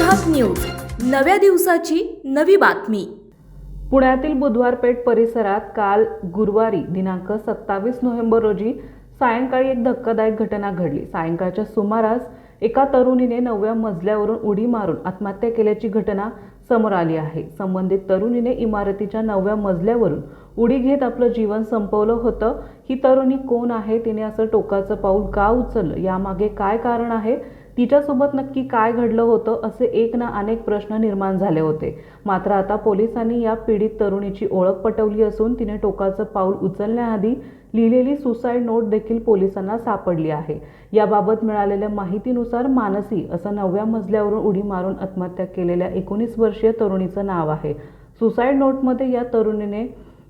नव्या दिवसाची नवी बातमी. पुण्यातील बुधवारपेठ परिसरात काल गुरुवारी दिनांक सत्तावीस नोव्हेंबर रोजी सायंकाळी एक धक्कादायक घटना घडली. सायंकाळच्या सुमारास एका तरुणीने नवव्या मजल्यावरून उडी मारून आत्महत्या केल्याची घटना समोर आली आहे. संबंधित तरुणीने इमारतीच्या नवव्या मजल्यावरून उडी घेत आपलं जीवन संपवलं होतं. ही तरुणी कोण आहे? तिने असं टोकाचं पाऊल का उचललं? यामागे काय कारण आहे? तिच्यासोबत नक्की काय घडलं होतं असे एक ना अनेक प्रश्न निर्माण झाले होते. मात्र आता पोलिसांनी या पीडित तरुणीची ओळख पटवली असून तिने टोकाचं पाऊल उचलण्याआधी लिहिलेली सुसाईड नोट देखील पोलिसांना सापडली आहे. याबाबत मिळालेल्या माहितीनुसार मानसी असं नवव्या मजल्यावरून उडी मारून आत्महत्या केलेल्या एकोणीस वर्षीय तरुणीचं नाव आहे. सुसाईड नोटमध्ये या तरुणीने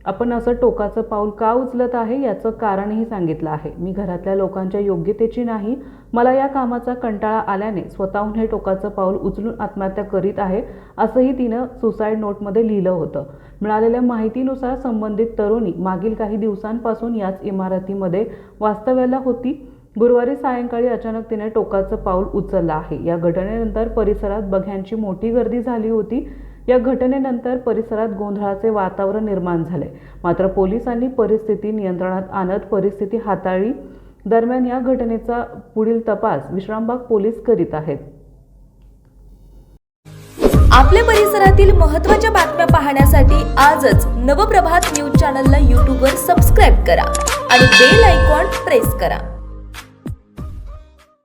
आपण असं टोकाचं पाऊल का उचलत आहे याचं कारणही सांगितलं आहे. मी घरातल्या लोकांच्या योग्यतेची नाही मला या कामाचा कंटाळा आल्याने स्वतःहून हे टोकाचं पाऊल उचलून आत्महत्या करीत आहे असंही तिनं सुसाईड नोटमध्ये लिहिलं होतं. मिळालेल्या माहितीनुसार संबंधित तरुणी मागील काही दिवसांपासून याच इमारतीमध्ये वास्तव्याला होती. गुरुवारी सायंकाळी अचानक तिने टोकाचं पाऊल उचललं आहे. या घटनेनंतर परिसरात बघ्यांची मोठी गर्दी झाली होती. या घटनेनंतर परिसरात गोंधळाचे वातावरण निर्माण झाले. मात्र पोलिसांनी परिस्थिती नियंत्रणात आणत परिस्थिती हाताळली. दरम्यान या घटनेचा पुढील तपास विश्रामबाग पोलीस करीत आहेत. आपल्या परिसरातील महत्त्वाच्या बातम्या पाहण्यासाठी आजच नवप्रभात न्यूज चॅनलला यूट्यूबवर सबस्क्राईब करा आणि बेल आयकॉन प्रेस करा.